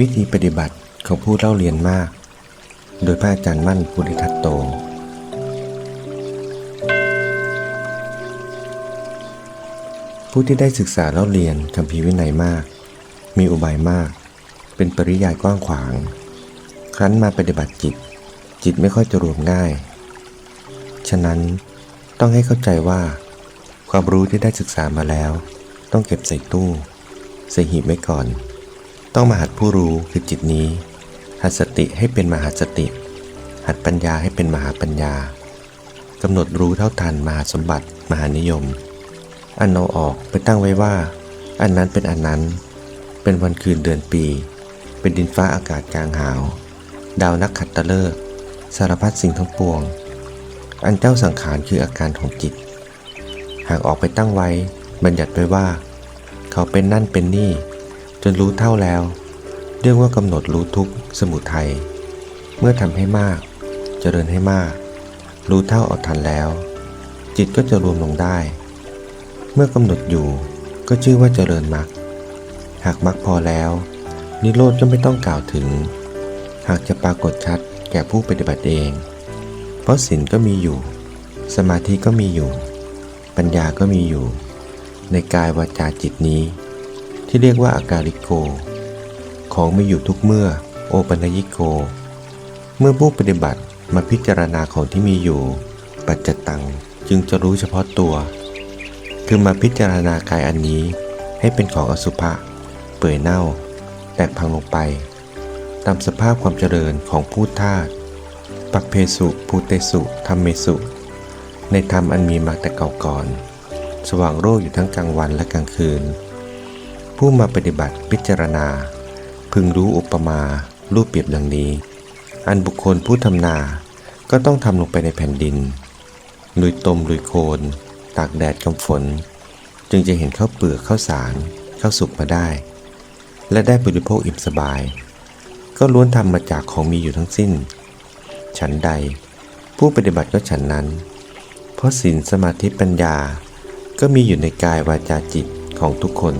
วิธีปฏิบัติของผู้เล่าเรียนมาก โดยพระอาจารย์มั่นภูริทัตโต ผู้ที่ได้ศึกษาเล่าเรียนคำพีวินัยมาก มีอุบายมาก เป็นปริยายกว้างขวาง ครั้นมาปฏิบัติจิต จิตไม่ค่อยจะรวมง่าย ฉะนั้นต้องให้เข้าใจว่า ความรู้ที่ได้ศึกษามาแล้ว ต้องเก็บใส่ตู้ ใส่หีบไว้ก่อน ต้องมาหัดผู้รู้คือจิตนี้ หัดสติให้เป็นมหาสติ หัดปัญญาให้เป็นมหาปัญญากำหนดรู้เท่าทันมหาสมบัติ มหานิยม อันเอาออกไปตั้งไว้ว่า อันนั้นเป็นอันนั้น เป็นวันคืนเดือนปี เป็นดินฟ้าอากาศกลางหาว ดาวนักขัดตฤกษ์สารพัดสิ่งทั้งปวง อันเจ้าสังขารคืออาการของจิต หากออกไปตั้งไว้ บัญญัติไว้ว่า เขาเป็นนั่นเป็นนี่ จนรู้เท่าแล้ว เรียกว่ากำหนดรู้ทุกสมุทัยเมื่อทำให้มากเจริญให้มาก รู้เท่าเอาทันแล้ว จิตก็จะรวมลงได้ เมื่อกำหนดอยู่ก็ชื่อว่าเจริญมรรคหากมรรคพอแล้ว นิโรธก็ไม่ต้องกล่าวถึง หากจะปรากฏชัดแก่ผู้ปฏิบัติเอง เพราะศีลก็มีอยู่ สมาธิก็มีอยู่ ปัญญาก็มีอยู่ ในกายวาจาจิตนี้ ที่เรียกว่าอาการิโก ของมีอยู่ทุกเมื่อ โอปัญญิโก เมื่อผู้ปฏิบัติมาพิจารณาของที่มีอยู่ ปัจจตังจึงจะรู้เฉพาะตัว คือมาพิจารณากายอันนี้ให้เป็นของอสุภะ เปื่อยเน่า แตกพังลงไป ตามสภาพความเจริญของผู้ธาตุปักเพสุภูเตสุธรรมเมสุ ในธรรมอันมีมาแต่เก่าก่อน สว่างโรคอยู่ทั้งกลางวันและกลางคืน ผู้มาปฏิบัติพิจารณา พึงรู้อุปมารูปเปรียบดังนี้ อันบุคคลผู้ทำนาก็ต้องทำลงไปในแผ่นดิน ลุยตมลุยโคนตากแดดกำฝน จึงจะเห็นข้าวเปลือกข้าวสารข้าวสุกมาได้ และได้บริโภคอิ่มสบาย ก็ล้วนทำมาจากของมีอยู่ทั้งสิ้น ฉันใด ผู้ปฏิบัติก็ฉันนั้น เพราะศีลสมาธิปัญญาก็มีอยู่ในกายวาจาจิตของทุกคน